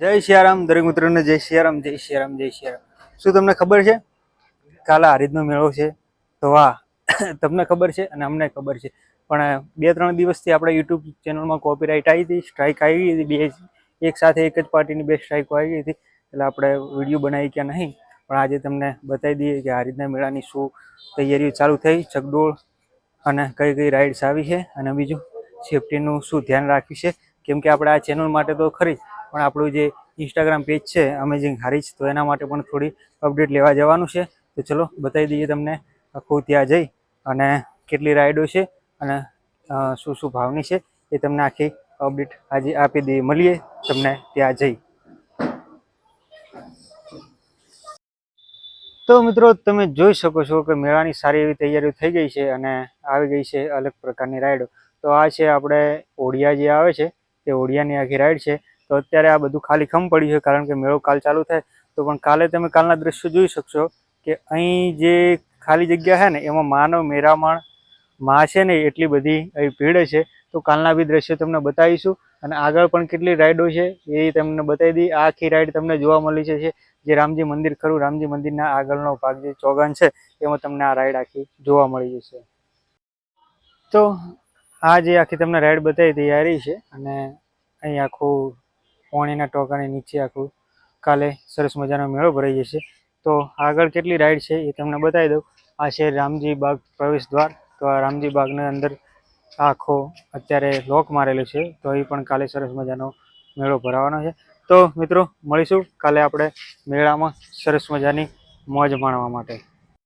જય શિયારામ, દરેક મિત્રોને જય શિયારામ જય શિયારામ જય શિયારામ. શું તમને ખબર છે? કાલે હરિદનો મેળો છે. તો વાહ, તમને ખબર છે અને અમને ખબર છે. પણ બે ત્રણ દિવસથી આપણે યુટ્યુબ ચેનલમાં કોપીરાઇટ આવી હતી સ્ટ્રાઇક આવી હતી, બે એક સાથે એક જ પાર્ટીની બે સ્ટ્રાઇકો આવી હતી. એટલે આપણે વીડિયો બનાવી કે નહીં. પણ આજે તમને બતાવી દઈએ કે હરિદના મેળાની શું તૈયારીઓ ચાલુ થઈ, ચકડોળ અને કઈ કઈ રાઇડ્સ આવી છે. અને બીજું સેફટીનું શું ધ્યાન રાખ્યું છે? કેમ કે આપણે આ ચેનલ માટે તો ખરી પણ આપણું જે ઇન્સ્ટાગ્રામ પેજ છે અમેઝિંગ હારીજ તો એના માટે પણ થોડી અપડેટ લેવા જવાનું છે. તો ચલો, બતાવી દઈએ તમને આખું ત્યાં જઈ અને કેટલી રાઇડો છે અને શું શું ભાવની છે એ તમને આખી અપડેટ આજે આપી દઈએ. મળીએ તમને ત્યાં જઈ. તો મિત્રો, તમે જોઈ શકો છો કે મેળાની સારી એવી તૈયારીઓ થઈ ગઈ છે અને આવી ગઈ છે અલગ પ્રકારની રાઈડો તો આ છે આપણે ઓડિયા જે આવે છે તે ઓડિયાની આખી રાઈડ છે. તો અત્યારે આ બધું ખાલી ખમ પડ્યું છે, કારણ કે મેળો કાલ ચાલુ થાય. તો પણ કાલે તમે કાલના દ્રશ્યો જોઈ શકશો કે અહીં જે ખાલી જગ્યા છે ને, એમાં માનવ મેરામણ, માં છે ને, એટલી બધી અહીં ભીડ છે. તો કાલના બી દ્રશ્યો તમને બતાવીશું. અને આગળ પણ કેટલી રાઈડો છે એ તમને બતાવી દઈએ આ આખી રાઈડ તમને જોવા મળી છે જે રામજી મંદિર ખરું, રામજી મંદિરના આગળનો ભાગ જે ચોગાન છે, એમાં તમને આ રાઈડ આખી જોવા મળી જશે. તો આ જે આખી તમને રાઈડ બતાવી તૈયારી છે અને અહીં આખું પોણીના ટોકાની નીચે આખું કાલે સરસ મજાનો મેળો ભરાઈ જશે. તો આગળ કેટલી રાઈડ છે એ તમને બતાવી દઉં. આ છે રામજી બાગ પ્રવેશ દ્વાર. તો આ રામજી બાગના અંદર આખો અત્યારે લોક મારેલો છે. તો એ પણ કાલે સરસ મજાનો મેળો ભરાવાનો છે. તો મિત્રો, મળીશું કાલે આપણે મેળામાં સરસ મજાની મોજ માણવા માટે.